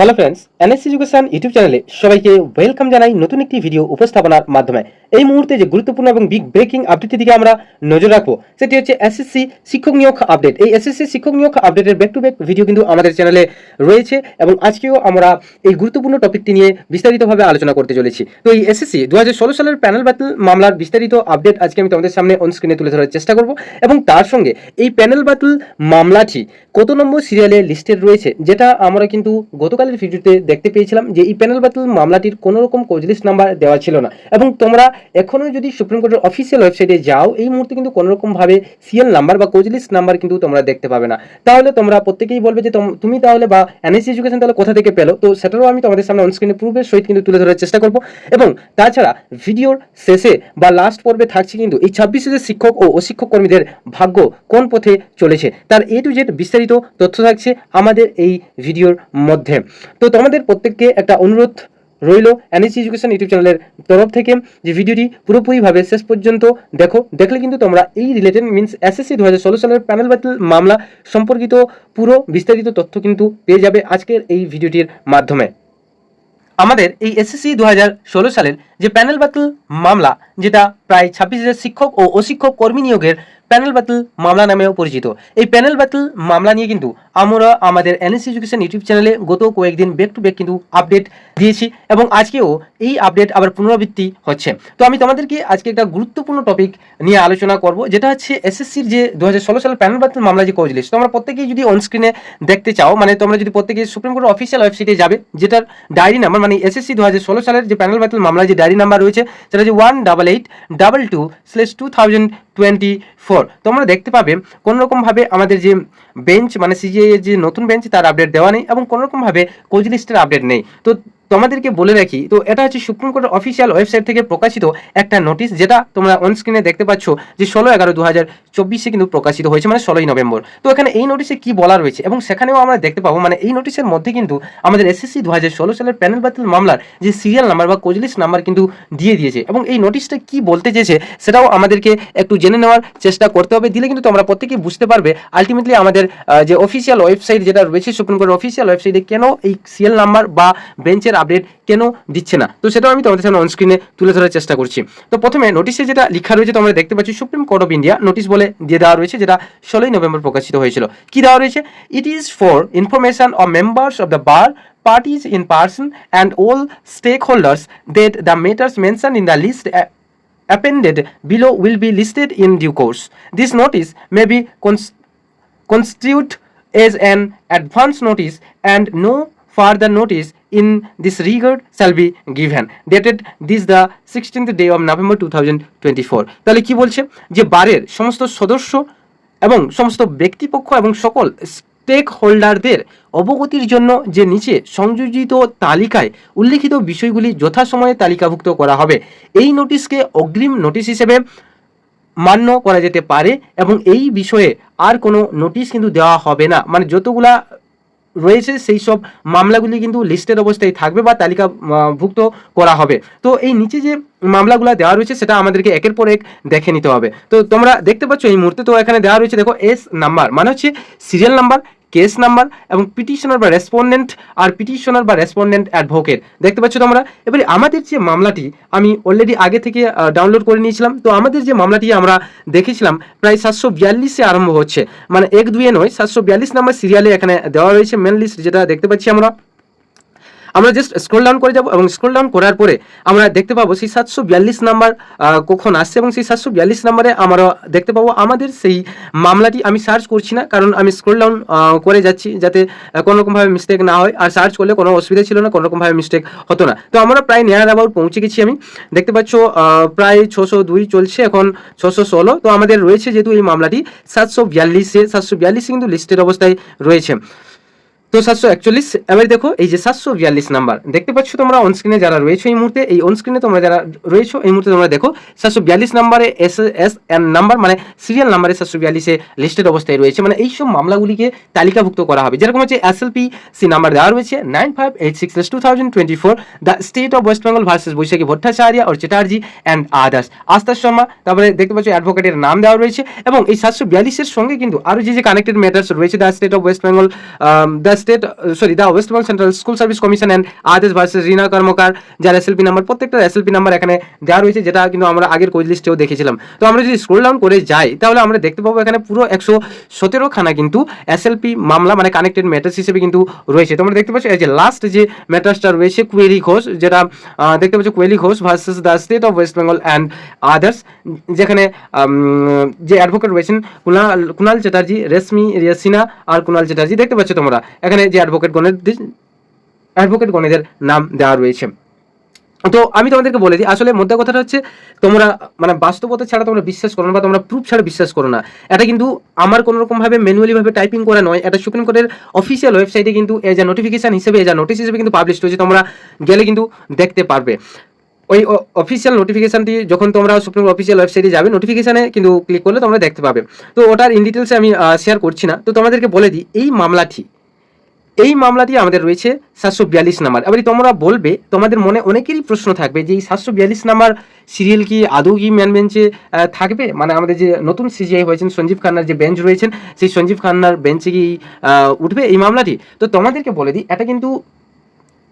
Hello friends NS education YouTube চ্যানেলে সবাইকে welcome জানাই নতুন একটি ভিডিও উপস্থাপনার মাধ্যমে। এই মুহূর্তে যে গুরুত্বপূর্ণ এবং বিগ ব্রেকিং আপডেটের দিকে আমরা নজর রাখব, সেটি হচ্ছে এসএসসি শিক্ষক নিয়োগ আপডেট এই এসএসসি শিক্ষক নিয়োগ আপডেটের ব্যাক টু ব্যাক ভিডিও কিন্তু আমাদের চ্যানেলে রয়েছে এবং আজকেও আমরা এই গুরুত্বপূর্ণ টপিকটি নিয়ে বিস্তারিতভাবে আলোচনা করতে চলেছি। তো এই এসএসসি দু হাজার ষোলো সালের প্যানেল বাতিল মামলার বিস্তারিত আপডেট আজকে আমি তোমাদের সামনে অন স্ক্রিনে তুলে ধরার চেষ্টা করব এবং তার সঙ্গে এই প্যানেল বাতিল মামলাটি কত নম্বর সিরিয়ালে লিস্টেড রয়েছে, যেটা আমরা কিন্তু গতকালের ভিডিওতে দেখতে পেয়েছিলাম যে এই প্যানেল বাতিল মামলাটির কোনো রকম কোজলিস্ট নাম্বার দেওয়া ছিল না। এবং তোমরা এখনও যদি সুপ্রিম কোর্টের অফিসিয়াল ওয়েবসাইটে যাও, এই মুহূর্তে কিন্তু কোনো রকমভাবে সিএল নাম্বার বা কোজলিস্ট নাম্বার কিন্তু তোমরা দেখতে পাবে না। তাহলে তোমরা প্রত্যেকেই বলবে যে তোম- তাহলে বা এনএসসি এডুকেশন তাহলে কোথা থেকে পেল? তো সেটারও আমি তোমাদের সামনে অনস্ক্রিনে প্রুফের সহিত কিন্তু তুলে ধরার চেষ্টা করব। এবং তাছাড়া ভিডিওর শেষে বা লাস্ট পর্বে থাকছে কিন্তু এই ছাব্বিশে শিক্ষক ও অশিক্ষক কর্মীদের ভাগ্য কোন পথে চলেছে? তার এ টু জেড বিস্তারিত তথ্য থাকছে আমাদের এই ভিডিওর মধ্যে। তো তোমাদের প্রত্যেককে একটা অনুরোধ রইল এনএসসি এডুকেশন ইউটিউব চ্যানেলের তরফ থেকে যে ভিডিওটি পুরোপুরিভাবে শেষ পর্যন্ত দেখো। দেখলে কিন্তু তোমরা এই রিলেটেড মিনস এসএসসি দু হাজার ষোলো সালের প্যানেল বাতিল মামলা সম্পর্কিত পুরো বিস্তারিত তথ্য কিন্তু পেয়ে যাবে আজকের এই ভিডিওটির মাধ্যমে। আমাদের এই এসএসসি দু হাজার ষোলো সালের যে প্যানেল বাতিল মামলা, যেটা প্রায় ছাব্বিশ হাজার শিক্ষক ও অশিক্ষক কর্মী নিয়োগের প্যানেল বাতিল মামলা নামেও পরিচিত। এই প্যানেল বাতিল মামলা নিয়ে কিন্তু আমরা আমাদের এনএসসি এডুকেশন ইউটিউব চ্যানেলে গত কয়েকদিন ব্যাক টু ব্যাক কিন্তু আপডেট দিয়েছি এবং আজকেও এই আপডেট আবার পুনরাবৃত্তি হচ্ছে। তো আমি তোমাদেরকে আজকে একটা গুরুত্বপূর্ণ টপিক নিয়ে আলোচনা করব, যেটা হচ্ছে এসএসসির যে দু হাজার ষোলো সালের প্যানেল বাতিল মামলা যে কজ লিস্ট তোমরা প্রত্যেকেই যদি অনস্ক্রিনে দেখতে চাও মানে তোমরা যদি প্রত্যেকে সুপ্রিম কোর্টের অফিসিয়াল ওয়েবসাইটে যাবে, যেটার ডায়েরি নাম্বার মানে এসএসসি দু হাজার ষোলো সালের যে প্যানেল বাতিল মামলা যে ডায়েরি নাম্বার রয়েছে, সেটা হচ্ছে one double eight double two slash two thousand twenty four তোমরা দেখতে পাবে কোনোরকমভাবে আমাদের যে বেঞ্চ মানে এর যে নতুন বেঞ্চ তার আপডেট দেওয়া নেই এবং কোনোরকমভাবে কোচ লিস্টের আপডেট নেই। তো তোমাদেরকে বলে রাখি, তো এটা হচ্ছে সুপ্রিম কোর্টের অফিসিয়াল ওয়েবসাইট থেকে প্রকাশিত একটা নোটিশ যেটা তোমরা অন স্ক্রিনে দেখতে পাচ্ছ যে ষোলো এগারো দু হাজার চব্বিশে কিন্তু প্রকাশিত হয়েছে মানে ষোলোই নভেম্বর। তো এখানে এই নোটিশে কি বলা রয়েছে? এবং সেখানেও আমরা দেখতে পাবো মানে এই নোটিশের মধ্যে কিন্তু আমাদের এসএসসি দু হাজার ষোলো সালের প্যানেল বাতিল মামলার যে সিরিয়াল নাম্বার বা কোজলিস্ট নাম্বার কিন্তু দিয়ে দিয়েছে। এবং এই নোটিশটা কি বলতে চেয়েছে সেটাও আমাদেরকে একটু জেনে নেওয়ার চেষ্টা করতে হবে, দিলে কিন্তু তোমরা প্রত্যেকেই বুঝতে পারবে আলটিমেটলি আমাদের যে অফিসিয়াল ওয়েবসাইট যেটা রয়েছে, সুপ্রিম কোর্টের অফিসিয়াল ওয়েবসাইটে কেন এই সিএল নাম্বার বা বেঞ্চের আপডেট কেন দিচ্ছে না? তো সেটাও আমি তোমাদের সামনে অনস্ক্রিনে তুলে ধরার চেষ্টা করছি। তো প্রথমে নোটিশে যেটা লেখা রয়েছে তোমরা দেখতে পাচ্ছি Supreme Court of India notice বলে দিয়ে দেওয়া রয়েছে, যেটা ষোলোই নভেম্বর প্রকাশিত হয়েছিল। কি দেওয়া রয়েছে? It is for information of members of the bar parties in person and all stakeholders that the matters mention in the list appended below will be listed in due course this notice may be constitute as an advance notice and no further notice in this regard shall be given, dated this the 16th day of November 2024 তাহলে কি বলছে? যে বারের সমস্ত সদস্য এবং সমস্ত ব্যক্তিপক্ষ এবং সকল স্টেক হোল্ডারদের অবগতির জন্য যে নিচে সংযোজিত তালিকায় উল্লিখিত বিষয়গুলি যথাসময়ে তালিকাভুক্ত করা হবে, এই নোটিশকে অগ্রিম নোটিশ হিসেবে মান্য করা যেতে পারে এবং এই বিষয়ে আর কোনো নোটিশ কিন্তু দেওয়া হবে না। মানে যতগুলা রয়েছে সেই সব মামলাগুলি কিন্তু লিস্টের অবস্থায় থাকবে বা তালিকা ভুক্ত করা হবে। তো এই নিচে যে মামলাগুলো দেওয়া রয়েছে, সেটা আমাদেরকে একের পর এক দেখে নিতে হবে। তো তোমরা দেখতে পাচ্ছ এই মুহূর্তে তো এখানে দেওয়া রয়েছে, দেখো এস নাম্বার মানে হচ্ছে সিরিয়াল নাম্বার কেস নাম্বার এবং পিটিশনার বা রেসপন্ডেন্ট আর পিটিশনার বা রেসপন্ডেন্ট অ্যাডভোকেট দেখতে পাচ্ছ তোমরা? এবারে আমাদের যে মামলাটি, আমি অলরেডি আগে থেকে ডাউনলোড করে নিয়েছিলাম। তো আমাদের যে মামলাটি আমরা দেখেছিলাম, প্রায় সাতশো বিয়াল্লিশে আরম্ভ হচ্ছে। মানে এক দুয়ে নয়, সাতশো বিয়াল্লিশ নাম্বার সিরিয়ালে এখানে দেওয়া রয়েছে মেন লিস্ট যেটা দেখতে পাচ্ছি আমরা। আমরা জাস্ট স্ক্রল ডাউন করে যাব এবং স্ক্রল ডাউন করার পরে আমরা দেখতে পাবো সেই সাতশো বিয়াল্লিশ নাম্বার কখন আসছে এবং সেই সাতশো বিয়াল্লিশ নাম্বারে আমরা দেখতে পাবো আমাদের সেই মামলাটি আমি সার্চ করছি না কারণ আমি স্ক্রল ডাউন করে যাচ্ছি যাতে কোনো রকমভাবে মিস্টেক না হয়। আর সার্চ করলে কোনো অসুবিধা ছিল না কোনো রকমভাবে মিস্টেক হতো না। তো আমরা প্রায় নিয়ার অ্যাবাউট পৌঁছে গেছি আমি। দেখতে পাচ্ছ প্রায় ছশো দুই চলছে, এখন ছশো ষোলো। তো আমাদের রয়েছে যেহেতু এই মামলাটি সাতশো বিয়াল্লিশে সাতশো বিয়াল্লিশে কিন্তু লিস্টেড অবস্থায় রয়েছে। তো সাতশো একচল্লিশ, এবার দেখো এই যে সাতশো বিয়াল্লিশ নাম্বার, দেখতে পাচ্ছ তোমরা অনস্ক্রিনে যারা রয়েছে এই মুহূর্তে, এই অনস্ক্রিনে তোমরা যারা রয়েছো এই মুহূর্তে তোমরা দেখো সাতশো বিয়াল্লিশ নাম্বারে এস এস এন নাম্বার মানে সিরিয়াল নাম্বারে সাতশো বিয়াল্লিশে লিস্টেড অবস্থায় রয়েছে। মানে এইসব মামলাগুলিকে তালিকাভুক্ত করা হবে। যেরকম হচ্ছে S L P C number দেওয়া রয়েছে nine five eight six two thousand twenty four the state of West Bengal versus Baishakhi Bhattacharya R Chatterjee and others আস্তার শর্মা তারপরে দেখতে পাচ্ছ অ্যাডভোকেটের নাম দেওয়া রয়েছে। এবং এই সাতশো বিয়াল্লিশের সঙ্গে কিন্তু আরও যে যে কানেক্টেড ম্যাটার্স রয়েছে the state of West Bengal the state sorry the West Bengal central school service commission and others versus Rina Karmakar যার এসএলপি নাম্বার প্রত্যেকটা এসএলপি নাম্বার এখানে দেওয়া রয়েছে, যেটা কিন্তু আমরা আগের কোচ লিস্টেও দেখেছিলাম। তো আমরা যদি স্ক্রোল ডাউন করে যাই, তাহলে আমরা দেখতে পাবো এখানে পুরো একশো সতেরো খানা কিন্তু এসএলপি মামলা মানে কানেক্টেড ম্যাটার্স হিসেবে কিন্তু রয়েছে। তোমরা দেখতে পাচ্ছ, এই যে লাস্ট যে ম্যাটার্সটা রয়েছে কুয়েলি ঘোষ যেটা দেখতে পাচ্ছ Koyeli Ghosh versus the state of West Bengal and others যেখানে যে অ্যাডভোকেট রয়েছেন কুণাল কুণাল চ্যাটার্জি, রেশমি রিয়াসিনা আর কুণাল চ্যাটার্জি। দেখতে পাচ্ছ তোমরা এখানে যে অ্যাডভোকেট গণের অ্যাডভোকেট গণেদের নাম দেওয়া রয়েছে। তো আমি তোমাদেরকে বলে দিই, আসলে মোদ্দা কথাটা হচ্ছে, তোমরা মানে বাস্তবতা ছাড়া তোমরা বিশ্বাস করো না বা তোমরা প্রুফ ছাড়া বিশ্বাস করো না। এটা কিন্তু আমার কোনো রকম ভাবে ম্যানুয়ালি ভাবে টাইপিং করা নয়, এটা সুপ্রিম কোর্টের অফিসিয়াল ওয়েবসাইটে কিন্তু এজ এ নোটিফিকেশান হিসেবে এজ এ নোটিস হিসেবে কিন্তু পাবলিশ হয়েছে, তোমরা গেলে কিন্তু দেখতে পারবে। ওই অফিসিয়াল নোটিফিকেশানটি যখন তোমরা সুপ্রিম অফিসিয়াল ওয়েবসাইটে যাবে নোটিফিকেশানে কিন্তু ক্লিক করলে তোমরা দেখতে পাবে। তো ওটার ইন ডিটেলসে আমি শেয়ার করছি না। তো তোমাদেরকে বলে দিই, এই মামলাটি এই মামলাটি আমাদের রয়েছে সাতশো বিয়াল্লিশ নাম্বার। এবারে তোমরা বলবে, তোমাদের মনে অনেকেরই প্রশ্ন থাকবে যে এই সাতশো বিয়াল্লিশ নাম্বার সিরিয়াল কি আদৌ কি ম্যান বেঞ্চে থাকবে? মানে আমাদের যে নতুন সিজিআই হয়েছেন সঞ্জীব খান্নার যে বেঞ্চ রয়েছেন, সেই সঞ্জীব খান্নার বেঞ্চে কি উঠবে এই মামলাটি? তো তোমাদেরকে বলে দিই, এটা কিন্তু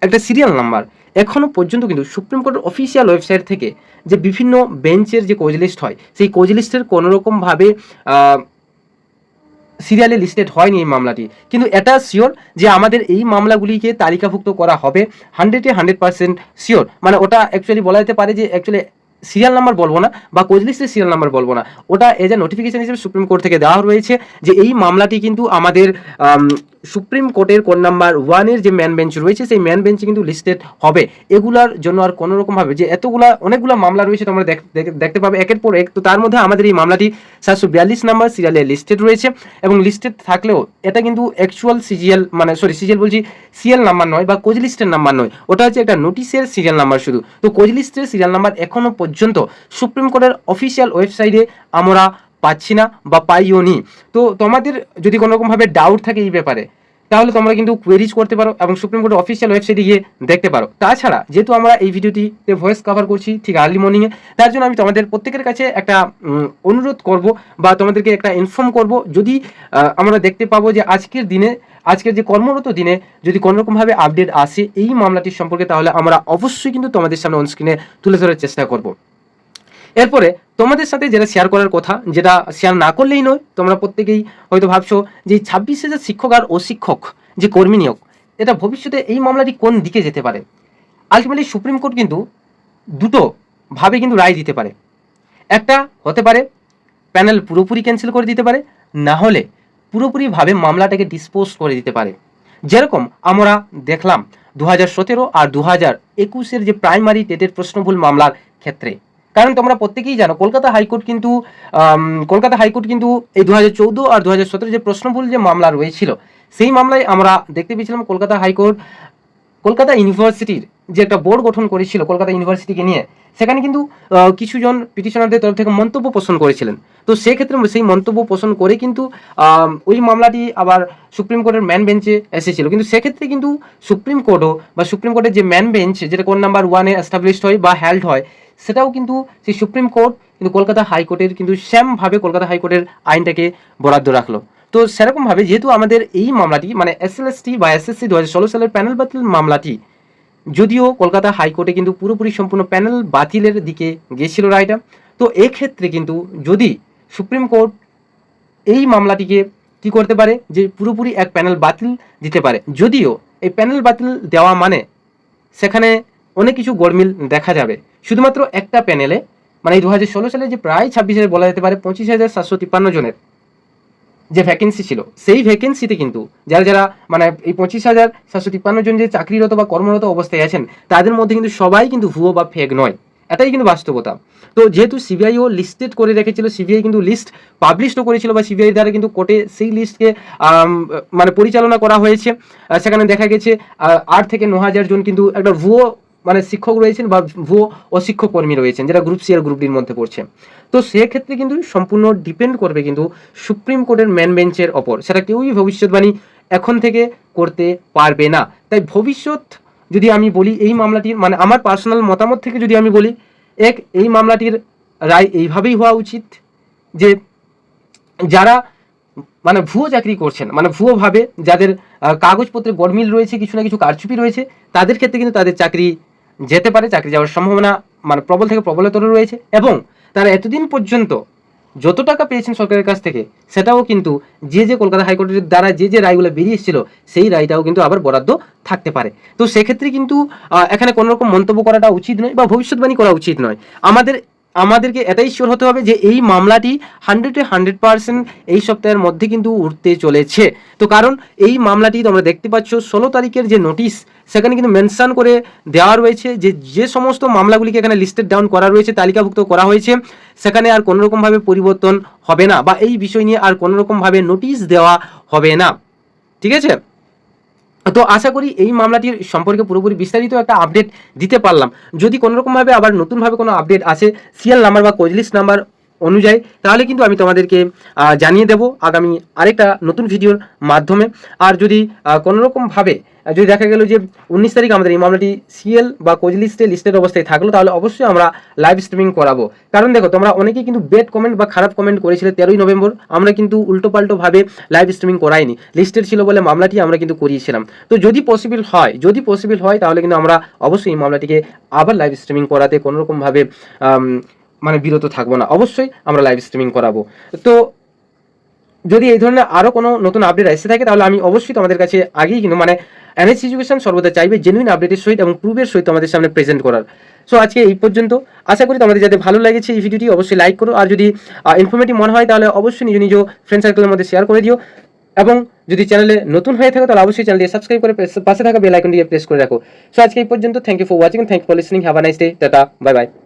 একটা সিরিয়াল নাম্বার এখনও পর্যন্ত কিন্তু সুপ্রিম কোর্টের অফিসিয়াল ওয়েবসাইট থেকে যে বিভিন্ন বেঞ্চের যে কোচ লিস্ট হয়, সেই কোচ লিস্টের কোনোরকমভাবে সিরিয়ালে লিস্টেড হয়নি এই মামলাটি। কিন্তু এটা শিওর যে আমাদের এই মামলাগুলিকে তালিকাভুক্ত করা হবে হান্ড্রেডে হান্ড্রেড পার্সেন্ট শিওর মানে ওটা অ্যাকচুয়ালি বলা যেতে পারে যে অ্যাকচুয়ালি সিরিয়াল নাম্বার বলব না বা কোচ লিস্টের সিরিয়াল নাম্বার বলব না। ওটা এজ এ নোটিফিকেশন হিসেবে সুপ্রিম কোর্ট থেকে দেওয়া রয়েছে যে এই মামলাটি কিন্তু আমাদের আম, সুপ্রিম কোর্টের কোড নাম্বার ওয়ানের যে ম্যান বেঞ্চ রয়েছে, সেই ম্যান বেঞ্চে কিন্তু লিস্টেড হবে। এগুলার জন্য আর কোনো রকম ভাবে যে এতগুলা, অনেকগুলা মামলা রয়েছে তোমরা দেখ- দেখ- দেখতে পাবে একের পর এক। তো তার মধ্যে আমাদের এই মামলাটি সাতশো বিয়াল্লিশ নাম্বার সিরিয়ালে লিস্টেড রয়েছে এবং লিস্টেড থাকলেও এটা কিন্তু অ্যাকচুয়াল সিজিএল মানে সরি সিজিএল বলছি সিএল নাম্বার নয় বা কোজ লিস্টের নাম্বার নয়। ওটা হচ্ছে একটা নোটিশের সিরিয়াল নাম্বার শুধু। তো কোজ লিস্টের সিরিয়াল নাম্বার এখনও পর্যন্ত সুপ্রিম কোর্টের অফিসিয়াল ওয়েবসাইটে আমরা পাচ্ছি না বা পাইও নি। তো তোমাদের যদি কোনো রকমভাবে ডাউট থাকে এই ব্যাপারে, তাহলে তোমরা কিন্তু কোয়েরিজ করতে পারো এবং সুপ্রিম কোর্টের অফিসিয়াল ওয়েবসাইটে গিয়ে দেখতে পারো। তাছাড়া যেহেতু আমরা এই ভিডিওটিতে ভয়েস কভার করছি ঠিক আর্লি মর্নিংয়ে তার জন্য আমি তোমাদের প্রত্যেকের কাছে একটা অনুরোধ করব বা তোমাদেরকে একটা ইনফর্ম করব। যদি আমরা দেখতে পাবো যে আজকের দিনে, আজকের যে কর্মরত দিনে যদি কোনোরকমভাবে আপডেট আসে এই মামলাটির সম্পর্কে, তাহলে আমরা অবশ্যই কিন্তু তোমাদের সামনে অনস্ক্রিনে তুলে ধরার চেষ্টা করব। এরপরে তোমাদের সাথে যেটা শেয়ার করার কথা, যেটা শেয়ার না করলেই নয়, তোমরা প্রত্যেকেই হয়তো ভাবছ যে ছাব্বিশ হাজার শিক্ষক আর অশিক্ষক যে কর্মী নিয়োগ, এটা ভবিষ্যতে এই মামলাটি কোন দিকে যেতে পারে? আলটিমেটলি সুপ্রিম কোর্ট কিন্তু দুটো ভাবে কিন্তু রায় দিতে পারে। একটা হতে পারে প্যানেল পুরোপুরি ক্যান্সেল করে দিতে পারে, না হলে পুরোপুরিভাবে মামলাটাকে ডিসপোজ করে দিতে পারে। যেরকম আমরা দেখলাম দু হাজার সতেরো আর দু হাজার একুশের যে প্রাইমারি টেটের প্রশ্নভুল মামলার ক্ষেত্রে। কারণ তোমরা প্রত্যেকেই জানো, কলকাতা হাইকোর্ট কিন্তু কলকাতা হাইকোর্ট কিন্তু এই দু হাজার চৌদ্দ আর দু হাজার সতেরো যে প্রশ্নভুল যে মামলা রয়েছিল, সেই মামলায় আমরা দেখতে পেয়েছিলাম কলকাতা হাইকোর্ট, কলকাতা ইউনিভার্সিটির যে একটা বোর্ড গঠন করেছিল কলকাতা ইউনিভার্সিটিকে নিয়ে, সেখানে কিন্তু কিছুজন পিটিশনারদের তরফ থেকে মন্তব্য পোষণ করেছিলেন। তো সেক্ষেত্রে সেই মন্তব্য পোষণ করে কিন্তু ওই মামলাটি আবার সুপ্রিম কোর্টের ম্যান বেঞ্চে এসেছিল। কিন্তু সেক্ষেত্রে কিন্তু সুপ্রিম কোর্টও বা সুপ্রিম কোর্টের যে ম্যান বেঞ্চ, যেটা কোন নাম্বার ওয়ানে এস্টাবলিশড হয় বা হ্যাল্ড হয়, সেটাও কিন্তু সেই সুপ্রিম কোর্ট, কিন্তু কলকাতা হাইকোর্টের কিন্তু সেমভাবে কলকাতা হাইকোর্টের আইনটাকে বরাদ্দ রাখল। তো সেরকমভাবে যেহেতু আমাদের এই মামলাটি মানে এসএলএসটি বা এস এসএসসি দু হাজার ষোলো সালের প্যানেল বাতিল মামলাটি যদিও কলকাতা হাইকোর্টে কিন্তু পুরোপুরি সম্পূর্ণ প্যানেল বাতিলের দিকে গিয়েছিল রায়টা। তো এক্ষেত্রে কিন্তু যদি সুপ্রিম কোর্ট এই মামলাটিকে কি করতে পারে? যে পুরোপুরি এক প্যানেল বাতিল দিতে পারে। যদিও এই প্যানেল বাতিল দেওয়া মানে সেখানে অনেক কিছু গরমিল দেখা যাবে। শুধুমাত্র একটা প্যানেলে মানে দু সালে যে প্রায় ছাব্বিশ হাজার বলা যেতে পারে, পঁচিশ হাজার সাতশো তিপ্পান্ন জনের যে ভ্যাকেন্সি ছিল, সেই ভ্যাকেন্সিতে কিন্তু যারা যারা মানে এই পঁচিশ হাজার সাতশো তিপ্পান্ন জন যে চাকরিরত বা কর্মরত অবস্থায় আছেন, তাদের মধ্যে কিন্তু সবাই কিন্তু ভুয়ো বা ফেক নয়। এটাই কিন্তু বাস্তবতা। তো যেহেতু সিবিআইও লিস্টেড করে রেখেছিল সিবিআই কিন্তু লিস্ট পাবলিশও করেছিল বা সিবিআই দ্বারা কিন্তু কোর্টে সেই লিস্টকে মানে পরিচালনা করা হয়েছে। সেখানে দেখা গেছে আট থেকে ন হাজার জন কিন্তু একটা ভুয়ো মানে শিক্ষক রয়েছেন বা ভুয়ো অশিক্ষক কর্মী রয়েছেন যারা গ্রুপ সি আর গ্রুপ ডির মধ্যে পড়ছে। তো সেক্ষেত্রে কিন্তু সম্পূর্ণ ডিপেন্ড করবে কিন্তু সুপ্রিম কোর্টের ম্যান বেঞ্চের ওপর। সেটা কেউই ভবিষ্যৎবাণী এখন থেকে করতে পারবে না। তাই ভবিষ্যৎ যদি আমি বলি এই মামলাটির মানে আমার পার্সোনাল মতামত থেকে যদি আমি বলি, এক, এই মামলাটির রায় এইভাবেই হওয়া উচিত যে যারা মানে ভুয়ো চাকরি করছেন মানে ভুয়োভাবে যাদের কাগজপত্রে গরমিল রয়েছে, কিছু না কিছু কারচুপি রয়েছে, তাদের ক্ষেত্রে কিন্তু তাদের চাকরি যেতে পারে, চাকরি যাওয়ার সম্ভাবনা মানে প্রবল থেকে প্রবলতর রয়েছে এবং তারা এতদিন পর্যন্ত যত টাকা পেয়েছেন সরকারের কাছ থেকে, সেটাও কিন্তু যে যে কলকাতা হাইকোর্টের দ্বারা যে যে রায়গুলো বেরিয়ে এসেছিল, সেই রায়টাও কিন্তু আবার বরাদ্দ থাকতে পারে। তো সেক্ষেত্রে কিন্তু এখানে কোনোরকম মন্তব্য করাটা উচিত নয় বা ভবিষ্যৎবাণী করা উচিত নয়। আমাদের আমাদেরকে এটাই শিওর হতে হবে যে এই মামলাটি হান্ড্রেডে হান্ড্রেড পার্সেন্ট এই সপ্তাহের মধ্যে কিন্তু উঠতে চলেছে। তো কারণ এই মামলাটি তোমরা দেখতে পাচ্ছ, ষোলো তারিখের যে নোটিশ সেখানে কিন্তু মেনশন করে দেওয়া রয়েছে যে যে সমস্ত মামলাগুলিকে এখানে লিস্টেড ডাউন করা রয়েছে, তালিকাভুক্ত করা হয়েছে, সেখানে আর কোনো রকমভাবে পরিবর্তন হবে না বা এই বিষয় নিয়ে আর কোনো রকমভাবে নোটিশ দেওয়া হবে না। ঠিক আছে? তো আশা করি এই মামলাটির সম্পর্কে পুরোপুরি বিস্তারিত একটা আপডেট দিতে পারলাম। যদি কোনোরকমভাবে আবার নতুনভাবে কোনো আপডেট আসে সিএল নাম্বার বা কোজলিস্ট নাম্বার অনুযায়ী, তাহলে কিন্তু আমি তোমাদেরকে জানিয়ে দেব আগামী আরেকটা নতুন ভিডিওর মাধ্যমে। আর যদি কোনোরকমভাবে যদি দেখা গেল যে উনিশ তারিখ আমাদের এই মামলাটি সিএল বা কোজলিস্টে লিস্টেড অবস্থায় থাকল তাহলে অবশ্যই আমরা লাইভ স্ট্রিমিং করাবো। কারণ দেখো তোমরা অনেকেই কিন্তু বেড কমেন্ট বা খারাপ কমেন্ট করেছিলে তেরোই নভেম্বর আমরা কিন্তু উল্টো পাল্টোভাবে লাইভ স্ট্রিমিং করাইনি। লিস্টেড ছিল বলে মামলাটি আমরা কিন্তু করিয়েছিলাম। তো যদি পসিবল হয় যদি পসিবল হয় তাহলে কিন্তু আমরা অবশ্যই এই মামলাটিকে আবার লাইভ স্ট্রিমিং করাতে কোনো রকমভাবে আম, মানে বিরত থাকব না। অবশ্যই আমরা লাইভ স্ট্রিমিং করাবো। তো যদি এই ধরনের আরও কোনো নতুন আপডেট এসে থাকে, তাহলে আমি অবশ্যই তোমাদের কাছে আগেই কিন্তু মানে এনএস এডুকেশন সর্বদা চাইবে জেনুইন আপডেটের সহিত এবং প্রুফের সহিত তোমাদের সামনে প্রেজেন্ট করার। সো আজকে এই পর্যন্ত। আশা করি তোমাদের যাতে ভালো লেগেছে এই ভিডিওটি, অবশ্যই লাইক করো। আর যদি ইনফরমেটিভ মনে হয়, তাহলে অবশ্যই নিজ নিজ ফ্রেন্ড সার্কেলের মধ্যে শেয়ার করে দিও। এবং যদি চ্যানেলে নতুন হয়ে থাকে, তাহলে অবশ্যই চ্যানেলটি সাবস্ক্রাইব করে পাশে- থাকা বেল আইকনটিকে প্রেস করে রাখো। সো আজকে এই পর্যন্ত। Thank you for watching thank you for listening have a nice day tata bye bye